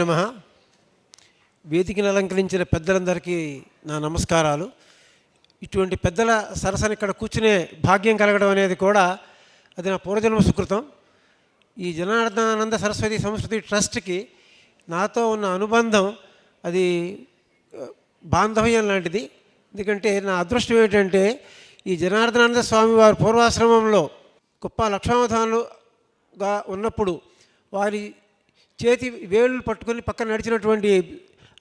నమ. వేదికను అలంకరించిన పెద్దలందరికీ నా నమస్కారాలు. ఇటువంటి పెద్దల సరసన ఇక్కడ కూర్చునే భాగ్యం కలగడం అనేది కూడా అది నా పూర్వజన్మ సుకృతం. ఈ జనార్దనానంద సరస్వతి సంస్కృతి ట్రస్ట్కి నాతో ఉన్న అనుబంధం అది బాంధవ్యం లాంటిది. ఎందుకంటే నా అదృష్టం ఏంటంటే ఈ జనార్దనానంద స్వామి వారి పూర్వాశ్రమంలో గొప్ప లక్ష్మావధానులుగా ఉన్నప్పుడు వారి చేతి వేళ్ళు పట్టుకొని పక్కన నడిచినటువంటి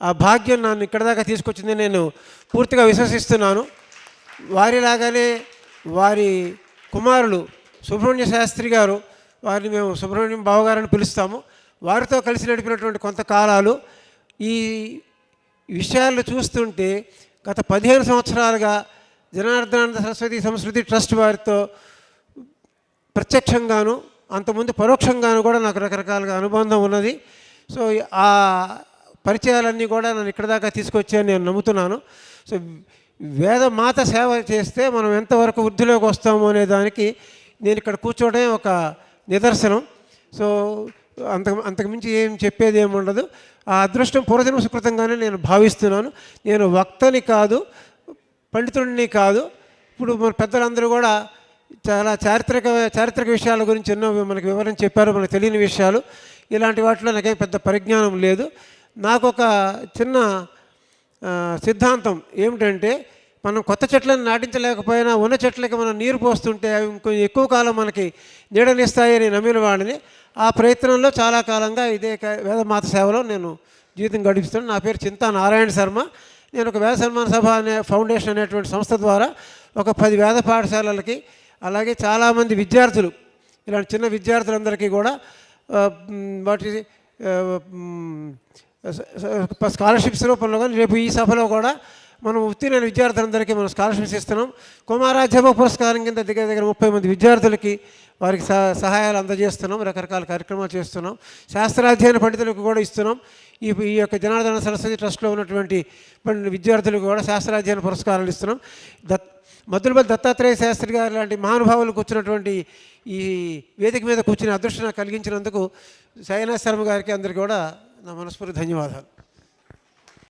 ఆ భాగ్యం నన్ను ఇక్కడ దాకా తీసుకొచ్చిందని నేను పూర్తిగా విశ్వసిస్తున్నాను. వారిలాగానే వారి కుమారులు సుబ్రహ్మణ్య శాస్త్రి గారు వారిని మేము సుబ్రహ్మణ్యం బావగారని పిలుస్తాము. వారితో కలిసి నడిపినటువంటి కొంతకాలాలు ఈ విషయాలు చూస్తుంటే గత పదిహేను సంవత్సరాలుగా జనార్దనానంద సరస్వతి సంస్కృతి ట్రస్ట్ వారితో ప్రత్యక్షంగాను అంతకుముందు పరోక్షంగాను కూడా నాకు రకరకాలుగా అనుబంధం ఉన్నది. సో ఆ పరిచయాలన్నీ కూడా నన్ను ఇక్కడ దాకా తీసుకొచ్చాయని నేను నమ్ముతున్నాను. సో వేద మాత సేవ చేస్తే మనం ఎంతవరకు వృద్ధిలోకి వస్తాము అనే దానికి నేను ఇక్కడ కూర్చోవడమే ఒక నిదర్శనం. సో అంత అంతకుమించి ఏం చెప్పేది ఏమి ఉండదు. ఆ అదృష్టం పూర్వజన్మ సుకృతంగానే నేను భావిస్తున్నాను. నేను వక్తని కాదు పండితుడిని కాదు. ఇప్పుడు మన పెద్దలందరూ కూడా చాలా చారిత్రక చారిత్రక విషయాల గురించి ఎన్నో మనకి వివరం చెప్పారు మనకు తెలియని విషయాలు. ఇలాంటి వాటిలో నాకేం పెద్ద పరిజ్ఞానం లేదు. నాకు ఒక చిన్న సిద్ధాంతం ఏమిటంటే మనం కొత్త చెట్లను నాటించలేకపోయినా ఉన్న చెట్లకి మనం నీరు పోస్తుంటే అవి కొంచెం ఎక్కువ కాలం మనకి నీడనిస్తాయని నమ్మిన వాడిని. ఆ ప్రయత్నంలో చాలా కాలంగా ఇదే వేదమాత సేవలో నేను జీవితం గడిపిస్తున్నాను. నా పేరు చింతా నారాయణ శర్మ. నేను ఒక వేద సన్మాన సభ అనే ఫౌండేషన్ అనేటువంటి సంస్థ ద్వారా ఒక పది వేద పాఠశాలలకి అలాగే చాలామంది విద్యార్థులు ఇలాంటి చిన్న విద్యార్థులందరికీ కూడా వాటి స్కాలర్షిప్స్ రూపంలో కానీ రేపు ఈ సభలో కూడా మనం ఉత్తీర్ణ విద్యార్థులందరికీ మనం స్కాలర్షిప్స్ ఇస్తున్నాం. కుమారాధ్యాపక పురస్కారం కింద దగ్గర దగ్గర ముప్పై మంది విద్యార్థులకి వారికి సహాయాలు అందజేస్తున్నాం రకరకాల కార్యక్రమాలు చేస్తున్నాం. శాస్త్రాధ్యయన పండితులకు కూడా ఇస్తున్నాం. ఈ ఈ యొక్క జనార్దన సరస్వతి ట్రస్ట్లో ఉన్నటువంటి విద్యార్థులకు కూడా శాస్త్రాధ్యయన పురస్కారాలు ఇస్తున్నాం. దత్ మద్దులబల్ దత్తాత్రేయ శాస్త్రి గారు లాంటి మహానుభావులు కూర్చున్నటువంటి ఈ వేదిక మీద కూర్చుని అదృష్టం కలిగించినందుకు శయనా శర్మ గారికి అందరికీ కూడా నా మనస్ఫూర్తి ధన్యవాదాలు.